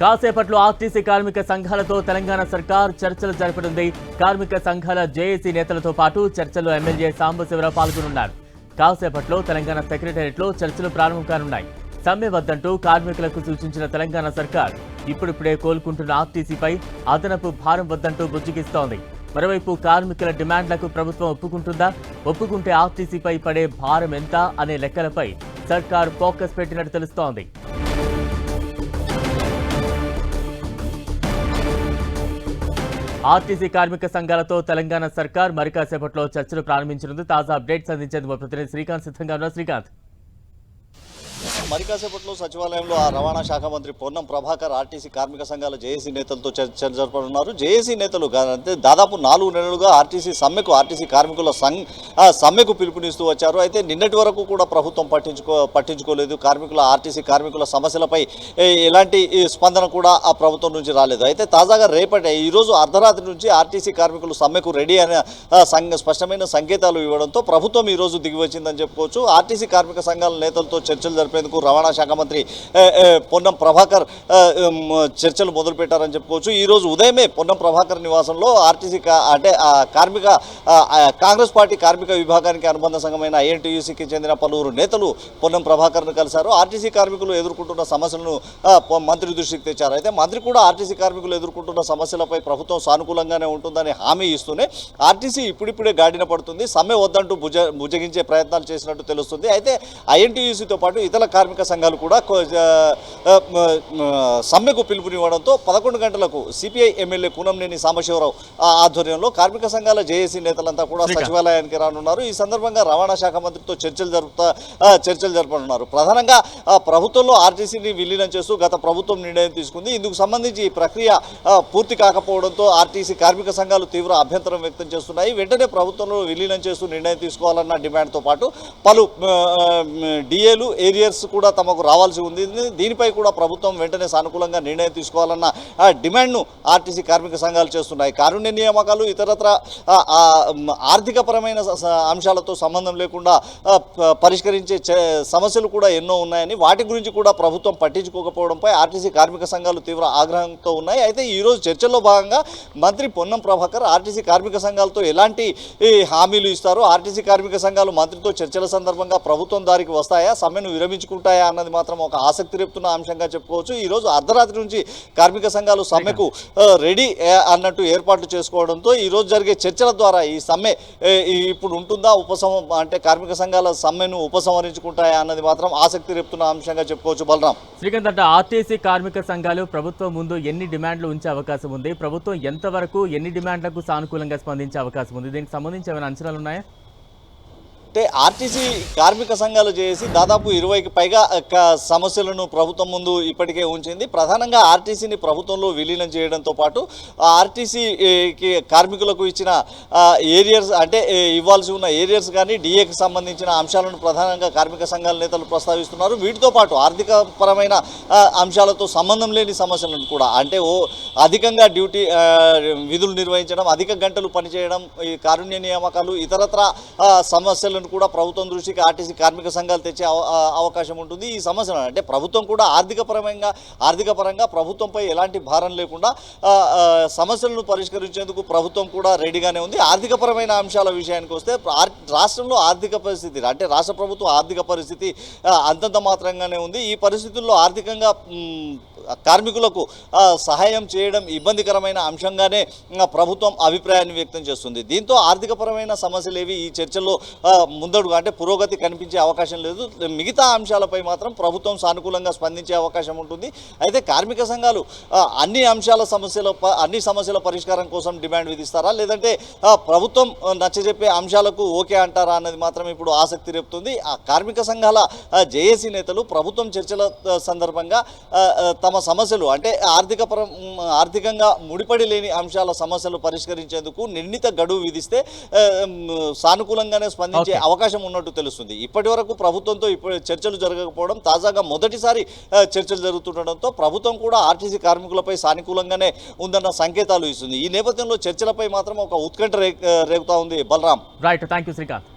కాసేపట్లో ఆర్టీసీ కార్మిక సంఘాలతో తెలంగాణ సర్కార్ చర్చలు జరపనుంది. కార్మిక సంఘాల జేఏసీ నేతలతో పాటు చర్చలో ఎమ్మెల్యే సాంబశివరావు పాల్గొనున్నారు. కాసేపట్లో తెలంగాణ సెక్రటేరియట్లో చర్చలు ప్రారంభం కానున్నాయి. సమ్మె వద్దంటూ కార్మికులకు సూచించిన తెలంగాణ సర్కార్ ఇప్పుడిప్పుడే కోలుకుంటున్న ఆర్టీసీపై అదనపు భారం వద్దంటూ బుజ్జిగిస్తోంది మరోవైపు కార్మికుల డిమాండ్లకు ప్రభుత్వం ఒప్పుకుంటుందా? ఒప్పుకుంటే ఆర్టీసీపై పడే భారం ఎంత అనే లెక్కలపై సర్కార్ ఫోకస్ పెట్టినట్టు తెలుస్తోంది. ఆర్టీసీ కార్మిక సంఘాలతో తెలంగాణ సర్కార్ మరికాసేపట్లో చర్చలు ప్రారంభించనుంది. తాజా అప్డేట్స్ అందించేందుకు ప్రతినిధి శ్రీకాంత్ సిద్ధంగా ఉన్నారు. శ్రీకాంత్. మరి కాసేపట్లో సచివాలయంలో ఆ రవాణా శాఖ మంత్రి పొన్నం ప్రభాకర్ ఆర్టీసీ కార్మిక సంఘాల జేఏసీ నేతలతో చర్చ జరపనున్నారు జేఏసీ నేతలు అంటే దాదాపు నాలుగు నెలలుగా ఆర్టీసీ సమ్మెకు ఆర్టీసీ కార్మికుల సంఘ్ సమ్మెకు పిలుపునిస్తూ వచ్చారు. అయితే నిన్నటి వరకు కూడా ప్రభుత్వం పట్టించుకో పట్టించుకోలేదు. కార్మికుల ఆర్టీసీ కార్మికుల సమస్యలపై ఎలాంటి స్పందన కూడా ఆ ప్రభుత్వం నుంచి రాలేదు. అయితే తాజాగా రేపటి ఈరోజు అర్ధరాత్రి నుంచి ఆర్టీసీ కార్మికులు సమ్మెకు రెడీ అనే సంఘ స్పష్టమైన సంకేతాలు ఇవ్వడంతో ప్రభుత్వం ఈరోజు రోజు దిగి వచ్చిందని చెప్పుకోవచ్చు. ఆర్టీసీ కార్మిక సంఘాల నేతలతో చర్చలు జరిపేందుకు రవాణా శాఖ మంత్రి పొన్నం ప్రభాకర్ చర్చలు మొదలుపెట్టారని చెప్పుకోవచ్చు. ఈ రోజు ఉదయమే పొన్నం ప్రభాకర్ నివాసంలో ఆర్టీసీ అంటే కార్మిక కాంగ్రెస్ పార్టీ కార్మిక విభాగానికి అనుబంధ సంఘమైన ఐఎన్టీయూసీకి చెందిన పలువురు నేతలు పొన్నం ప్రభాకర్ను కలిశారు. ఆర్టీసీ కార్మికులు ఎదుర్కొంటున్న సమస్యలను మంత్రి దృష్టికి తెచ్చారు. అయితే మంత్రి కూడా ఆర్టీసీ కార్మికులు ఎదుర్కొంటున్న సమస్యలపై ప్రభుత్వం సానుకూలంగానే ఉంటుందని హామీ ఇస్తూనే ఆర్టీసీ ఇప్పుడిప్పుడే గాడిన పడుతుంది. సమ్మె వద్దంటూ భుజ భుజగించే ప్రయత్నాలు చేసినట్టు తెలుస్తుంది. అయితే ఐఎన్టీయూసీతో పాటు ఇతర కార్మిక సంఘాలు కూడా సమ్మెకు పిలుపునివ్వడంతో పదకొండు గంటలకు సిపిఐ ఎమ్మెల్యే కూనంనేని సాంబశివరావు ఆధ్వర్యంలో కార్మిక సంఘాల జేఏసీ నేతలంతా కూడా. సచివాలయానికి రానున్నారు. ఈ సందర్భంగా రవాణా శాఖ మంత్రితో చర్చలు జరుపుతా చర్చలు జరపనున్నారు. ప్రధానంగా ప్రభుత్వంలో ఆర్టీసీని విలీనం చేస్తూ గత ప్రభుత్వం నిర్ణయం తీసుకుంది. ఇందుకు సంబంధించి ఈ ప్రక్రియ పూర్తి కాకపోవడంతో ఆర్టీసీ కార్మిక సంఘాలు తీవ్ర అభ్యంతరం వ్యక్తం చేస్తున్నాయి. వెంటనే ప్రభుత్వంలో విలీనం చేస్తూ నిర్ణయం తీసుకోవాలన్న డిమాండ్తో పాటు పలు డిఏలు ఏరియర్స్ కూడా తమకు రావాల్సి ఉంది. దీనిపై కూడా ప్రభుత్వం వెంటనే సానుకూలంగా నిర్ణయం తీసుకోవాలన్న డిమాండ్ను ఆర్టీసీ కార్మిక సంఘాలు చేస్తున్నాయి. కారుణ్య నియామకాలు ఇతరత్ర ఆర్థికపరమైన అంశాలతో సంబంధం లేకుండా ప- పరిష్కరించే సమస్యలు కూడా ఎన్నో ఉన్నాయని వాటి గురించి కూడా ప్రభుత్వం పట్టించుకోకపోవడంపై ఆర్టీసీ కార్మిక సంఘాలు తీవ్ర ఆగ్రహంతో ఉన్నాయి. అయితే ఈరోజు చర్చల్లో భాగంగా మంత్రి పొన్నం ప్రభాకర్ ఆర్టీసీ కార్మిక సంఘాలతో ఎలాంటి హామీలు ఇస్తారు ఆర్టీసీ కార్మిక సంఘాలు మంత్రితో చర్చల సందర్భంగా ప్రభుత్వం దారికి వస్తాయా? సమ్మెను విరమించుకుంటాయా అన్నది మాత్రం ఒక ఆసక్తి రేపుతున్న అంశంగా చెప్పుకోవచ్చు. ఈ రోజు అర్ధరాత్రి నుంచి కార్మిక సంఘాలు సమ్మెకు రెడీ అన్నట్టు ఏర్పాట్లు చేసుకోవడంతో ఈ రోజు జరిగే చర్చల ద్వారా ఈ సమ్మె ఇప్పుడు ఉంటుందా ఉపశమ అంటే కార్మిక సంఘాల సమ్మెను ఉపసంహరించుకుంటాయా అన్నది మాత్రం ఆసక్తి రేపుతున్న అంశంగా చెప్పుకోవచ్చు. బలరాం. శ్రీకాంత్ అంటే ఆర్టీసీ కార్మిక సంఘాలు ప్రభుత్వం ముందు ఎన్ని డిమాండ్లు ఉంచే అవకాశం ఉంది? ప్రభుత్వం ఎంతవరకు ఎన్ని డిమాండ్లకు సానుకూలంగా స్పందించే అవకాశం ఉంది? దీనికి సంబంధించి ఏమైనా అంచనాలు ఉన్నాయా? అంటే ఆర్టీసీ కార్మిక సంఘాలు చేసి దాదాపు ఇరవైకి పైగా క- సమస్యలను ప్రభుత్వం ముందు ఇప్పటికే ఉంచింది. ప్రధానంగా ఆర్టీసీని ప్రభుత్వంలో విలీనం చేయడంతో పాటు ఆర్టీసీకి కార్మికులకు ఇచ్చిన ఏరియర్స్ అంటే ఇవ్వాల్సి ఉన్న ఏరియర్స్ కానీ డిఏకి సంబంధించిన అంశాలను ప్రధానంగా కార్మిక సంఘాల నేతలు ప్రస్తావిస్తున్నారు. వీటితో పాటు ఆర్థిక పరమైన అంశాలతో సంబంధం లేని సమస్యలను కూడా అంటే ఓ అధికంగా డ్యూటీ విధులు నిర్వహించడం అధిక గంటలు పనిచేయడం ఈ కారుణ్య నియామకాలు ఇతరత్ర సమస్యలను సమస్యలను కూడా ప్రభుత్వం దృష్టికి ఆర్టీసీ కార్మిక సంఘాలు తెచ్చే అవ- అవకాశం ఉంటుంది. ఈ సమస్యలు అంటే ప్రభుత్వం కూడా ఆర్థిక పరంగా ఆర్థిక పరంగా ప్రభుత్వంపై ఎలాంటి భారం లేకుండా సమస్యలను పరిష్కరించేందుకు ప్రభుత్వం కూడా రెడీగానే ఉంది. ఆర్థిక పరమైన అంశాల విషయానికి వస్తే ఆర్- రాష్ట్రంలో ఆర్థిక పరిస్థితి అంటే రాష్ట్ర ప్రభుత్వ ఆర్థిక పరిస్థితి అంతంత మాత్రంగానే ఉంది. ఈ పరిస్థితుల్లో ఆర్థికంగా కార్మికులకు సహాయం చేయడం ఇబ్బందికరమైన అంశంగానే ప్రభుత్వం అభిప్రాయాన్ని వ్యక్తం చేస్తుంది. దీంతో ఆర్థికపరమైన సమస్యలు ఏవి ఈ చర్చల్లో ముందడుగు అంటే పురోగతి కనిపించే అవకాశం లేదు. మిగతా అంశాలపై మాత్రం ప్రభుత్వం సానుకూలంగా స్పందించే అవకాశం ఉంటుంది. అయితే కార్మిక సంఘాలు అన్ని అంశాల సమస్యల ప- అన్ని సమస్యల పరిష్కారం కోసం డిమాండ్ విధిస్తారా? లేదంటే ప్రభుత్వం నచ్చజెప్పే అంశాలకు ఓకే అంటారా అన్నది మాత్రం ఇప్పుడు ఆసక్తి రేపుతుంది. ఆ కార్మిక సంఘాల జేఏసీ నేతలు ప్రభుత్వం చర్చల సందర్భంగా తమ సమస్యలు అంటే ఆర్థిక ఆర్థికంగా ముడిపడి లేని అంశాల సమస్యలు పరిష్కరించేందుకు నిర్ణీత గడువు విధిస్తే సానుకూలంగానే స్పందించే అవకాశం ఉన్నట్టు తెలుస్తుంది. ఇప్పటి వరకు ప్రభుత్వంతో ఇప్పుడు చర్చలు జరగకపోవడం తాజాగా మొదటిసారి చర్చలు జరుగుతుండడంతో ప్రభుత్వం కూడా ఆర్టీసీ కార్మికులపై సానుకూలంగానే ఉందన్న సంకేతాలు ఇస్తుంది. ఈ నేపథ్యంలో చర్చలపై మాత్రం ఒక ఉత్కంఠ రే రేగుతా ఉంది బలరాం. Right thank Srikanth